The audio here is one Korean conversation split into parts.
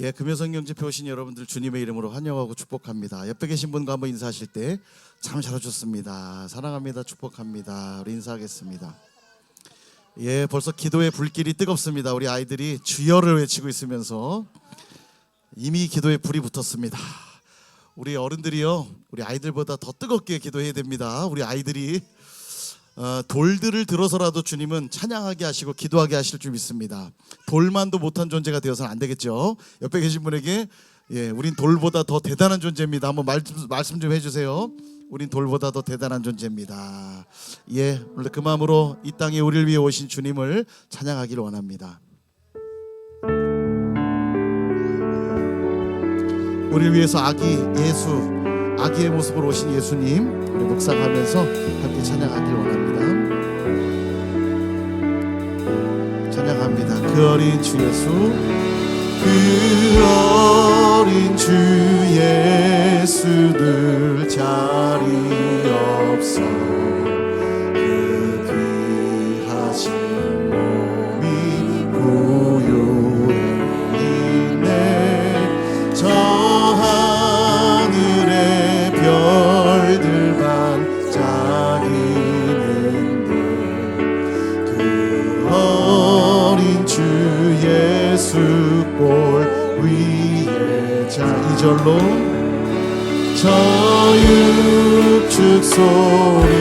예, 금요성 경제표 오신 여러분들 주님의 이름으로 환영하고 축복합니다. 옆에 계신 분과 한번 인사하실 때 참 잘해줬습니다. 사랑합니다. 축복합니다. 우리 인사하겠습니다. 예, 벌써 기도의 불길이 뜨겁습니다. 우리 아이들이 주여를 외치고 있으면서 이미 기도에 불이 붙었습니다. 우리 어른들이요, 우리 아이들보다 더 뜨겁게 기도해야 됩니다. 우리 아이들이 어, 돌들을 들어서라도 주님은 찬양하게 하시고 기도하게 하실 줄 믿습니다. 돌만도 못한 존재가 되어서는 안 되겠죠. 옆에 계신 분에게 예, 우린 돌보다 더 대단한 존재입니다. 한번 말씀 말씀 좀 해주세요. 우린 돌보다 더 대단한 존재입니다. 예, 오늘 그 마음으로 이 땅에 우리를 위해 오신 주님을 찬양하기를 원합니다. 우리를 위해서 아기 예수 아기의 모습으로 오신 예수님 우리 묵상하면서 함께 찬양하길 원합니다. 찬양합니다. 그 어린 주 예수 그 어린 주 예수 늘 자리 없어 자 이절로 저 육축 소리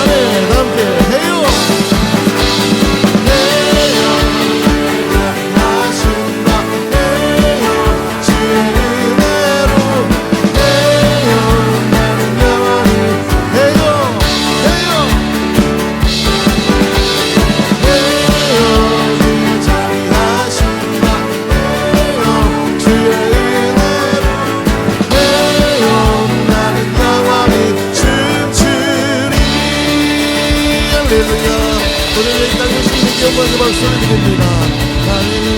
Allez, Danke, hey 영광의 박수를 드립니다. 아멘.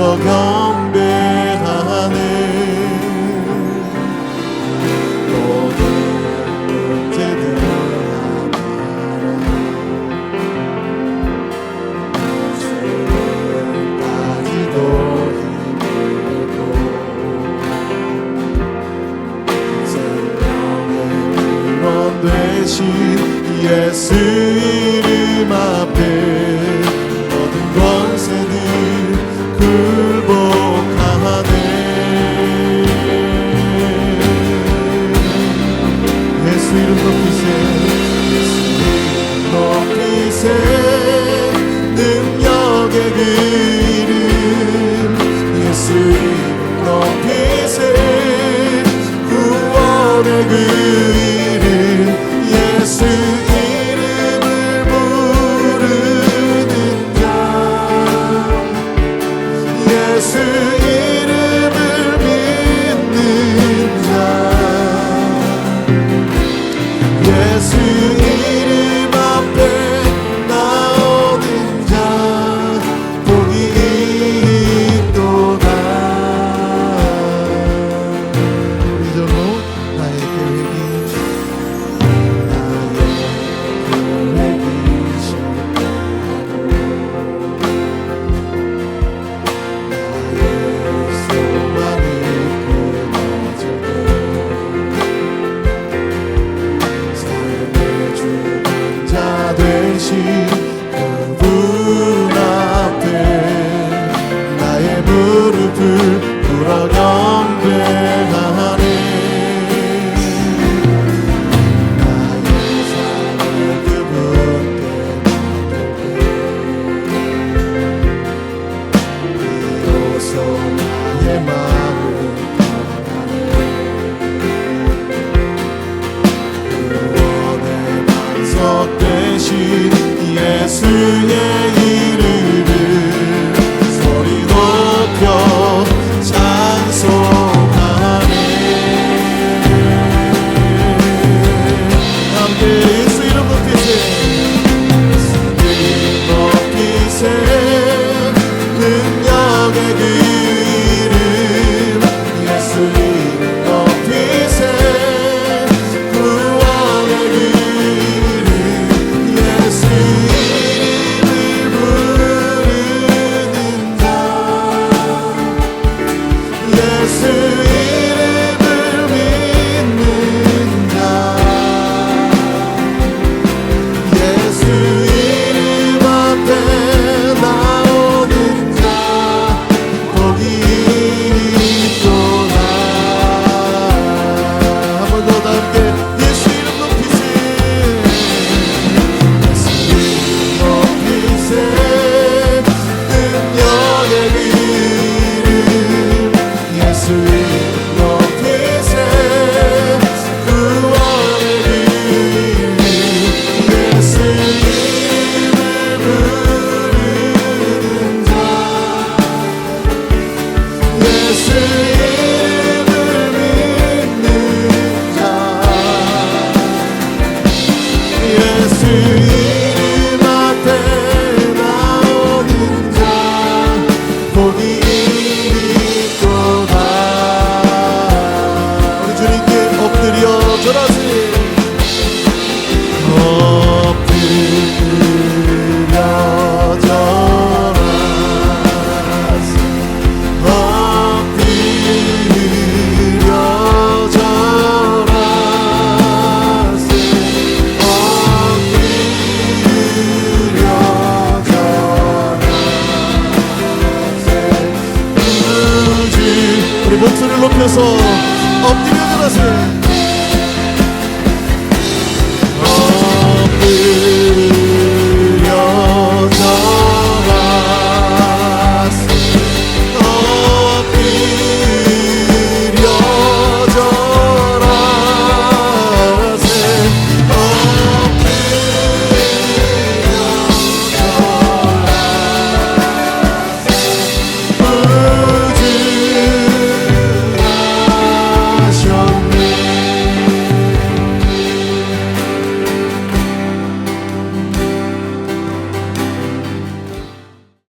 We're a God.